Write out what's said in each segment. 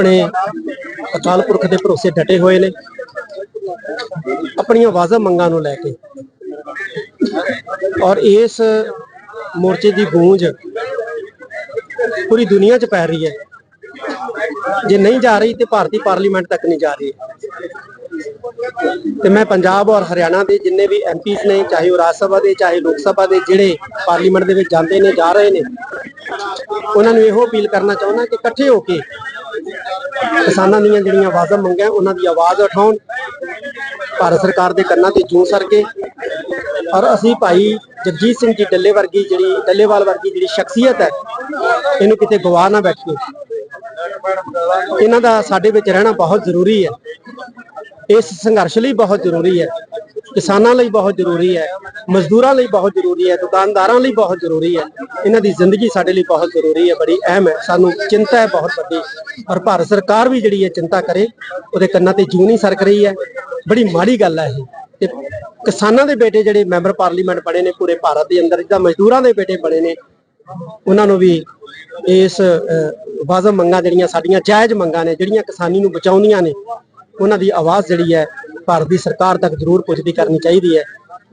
ਆਪਣੇ ਅਕਾਲ ਪੁਰਖ ਦੇ ਭਰੋਸੇ ਡਟੇ ਹੋਏ ਨੇ। ਆਪਣੀਆਂ ਵਾਜ਼ਬ ਮੰਗਾਂ ਨੂੰ ਲੈ ਕੇ। ਔਰ ਇਸ ਮੋਰਚੇ ਦੀ ਗੂੰਜ ਪੂਰੀ ਦੁਨੀਆ 'ਚ ਪੈ ਰਹੀ ਹੈ। ਜੇ ਨਹੀਂ ਜਾ ਰਹੀ ਤੇ ਭਾਰਤੀ ਪਾਰਲੀਮੈਂਟ ਤੱਕ ਨਹੀਂ ਜਾ ਰਹੀ। ਤੇ ਮੈਂ ਪੰਜਾਬ ਔਰ ਹਰਿਆਣਾ ਦੇ ਜਿੰਨੇ ਵੀ ਐਮਪੀਸ ਨੇ, ਚਾਹੇ ਉਹ ਰਾਜ ਸਭਾ ਦੇ, ਚਾਹੇ ਲੋਕ ਸਭਾ ਦੇ, ਜਿਹੜੇ ਪਾਰਲੀਮੈਂਟ ਦੇ ਵਿੱਚ ਜਾਂਦੇ ਨੇ, ਜਾ ਰਹੇ ਨੇ, ਉਹਨਾਂ ਨੂੰ ਇਹੋ ਅਪੀਲ ਕਰਨਾ ਚਾਹੁੰਦਾ ਕਿ ਇਕੱਠੇ ਹੋ ਕੇ ਕਿਸਾਨਾਂ ਦੀਆਂ ਜਿਹੜੀਆਂ ਆਵਾਜ਼ਾਂ ਮੰਗਾਂ ਉਹਨਾਂ ਦੀ ਆਵਾਜ਼ ਉਠਾਉਣ। ਭਾਰਤ ਸਰਕਾਰ ਦੇ ਕੰਨਾਂ ਤੇ ਜੂੰ ਸਰ ਔਰ ਅਸੀਂ ਭਾਈ ਜਗਜੀਤ ਸਿੰਘ ਜੀ ਡੱਲੇ ਵਰਗੀ ਜਿਹੜੀ, ਡੱਲੇਵਾਲ ਵਰਗੀ ਜਿਹੜੀ ਸ਼ਖਸੀਅਤ ਹੈ, ਇਹਨੂੰ ਕਿਤੇ ਗਵਾ ਨਾ ਬੈਠੀਏ। ਇਹਨਾਂ ਦਾ ਸਾਡੇ ਵਿੱਚ ਰਹਿਣਾ ਬਹੁਤ ਜ਼ਰੂਰੀ ਹੈ। ਇਸ ਸੰਘਰਸ਼ ਲਈ ਬਹੁਤ ਜ਼ਰੂਰੀ ਹੈ। ਕਿਸਾਨਾਂ ਲਈ ਬਹੁਤ ਜ਼ਰੂਰੀ ਹੈ ਮਜ਼ਦੂਰਾਂ ਲਈ ਬਹੁਤ ਜ਼ਰੂਰੀ ਹੈ ਦੁਕਾਨਦਾਰਾਂ ਲਈ ਬਹੁਤ ਜ਼ਰੂਰੀ ਹੈ। ਇਹਨਾਂ ਦੀ ਜ਼ਿੰਦਗੀ ਸਾਡੇ ਲਈ ਬਹੁਤ ਜ਼ਰੂਰੀ ਹੈ ਬੜੀ ਅਹਿਮ ਹੈ। ਸਾਨੂੰ ਚਿੰਤਾ ਹੈ ਬਹੁਤ ਵੱਡੀ। ਔਰ ਭਾਰਤ ਸਰਕਾਰ ਵੀ ਜਿਹੜੀ ਹੈ ਚਿੰਤਾ ਕਰੇ ਉਹਦੇ ਕੰਨਾਂ ਤੇ ਜੂੰ ਨਹੀਂ ਸਰਕ ਰਹੀ ਹੈ। ਬੜੀ ਮਾੜੀ ਗੱਲ ਹੈ ਇਹ। ਤੇ ਕਿਸਾਨਾਂ ਦੇ ਬੇਟੇ ਜਿਹੜੇ ਮੈਂਬਰ ਪਾਰਲੀਮੈਂਟ ਬਣੇ ਨੇ ਪੂਰੇ ਭਾਰਤ ਦੇ ਅੰਦਰ ਜਿੱਦਾਂ ਮਜ਼ਦੂਰਾਂ ਦੇ ਬੇਟੇ ਬਣੇ ਨੇ ਉਹਨਾਂ ਨੂੰ ਵੀ ਇਸ ਅਹ, ਵਾਜਬ ਮੰਗਾਂ ਜਿਹੜੀਆਂ ਸਾਡੀਆਂ ਜਾਇਜ਼ ਮੰਗਾਂ ਨੇ ਜਿਹੜੀਆਂ ਕਿਸਾਨੀ ਨੂੰ ਬਚਾਉਂਦੀਆਂ ਨੇ ਉਹਨਾਂ ਦੀ ਆਵਾਜ਼ ਜਿਹੜੀ ਹੈ ਭਾਰਤ ਦੀ ਸਰਕਾਰ ਤੱਕ ਜ਼ਰੂਰ ਪੁੱਛਦੀ ਕਰਨੀ ਚਾਹੀਦੀ ਹੈ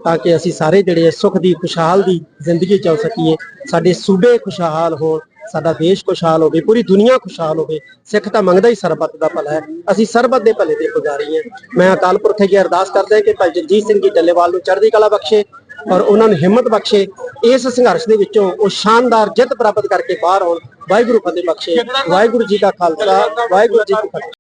ਤਾਂ ਕਿ ਅਸੀਂ ਸਾਰੇ ਜਿਹੜੇ ਸੁੱਖ ਦੀ, ਖੁਸ਼ਹਾਲ ਦੀ ਜ਼ਿੰਦਗੀ ਚਲ ਸਕੀਏ, ਸਾਡੇ ਸੂਬੇ ਖੁਸ਼ਹਾਲ ਹੋਣ, ਸਾਡਾ ਦੇਸ਼ ਖੁਸ਼ਹਾਲ ਹੋਵੇ, ਪੂਰੀ ਦੁਨੀਆ ਖੁਸ਼ਹਾਲ ਹੋਵੇ, ਸਿੱਖ ਤਾਂ ਮੰਗਦਾ ਹੀ ਸਰਬੱਤ ਦਾ ਭਲਾ ਹੈ। ਅਸੀਂ ਸਰਬੱਤ ਦੇ ਭਲੇ ਦੇ ਪੁਜਾਰੀ ਹਾਂ। ਮੈਂ ਅਕਾਲ ਪੁਰਖ ਅੱਗੇ ਅਰਦਾਸ ਕਰਦਾ ਕਿ ਭਾਈ ਜਗਜੀਤ ਸਿੰਘ ਜੀ ਡੱਲੇਵਾਲ ਨੂੰ ਚੜ੍ਹਦੀ ਕਲਾ ਬਖਸ਼ੇ ਔਰ ਉਹਨਾਂ ਨੂੰ ਹਿੰਮਤ ਬਖਸ਼ੇ, ਇਸ ਸੰਘਰਸ਼ ਦੇ ਵਿੱਚੋਂ ਉਹ ਸ਼ਾਨਦਾਰ ਜਿੱਤ ਪ੍ਰਾਪਤ ਕਰਕੇ ਬਾਹਰ ਆਉਣ ਵਾਹਿਗੁਰੂ ਫਤਿਹ ਬਖਸ਼ੇ, ਵਾਹਿਗੁਰੂ ਜੀ ਕਾ ਖਾਲਸਾ, ਵਾਹਿਗੁਰੂ ਜੀ ਕੀ ਫਤਿਹ।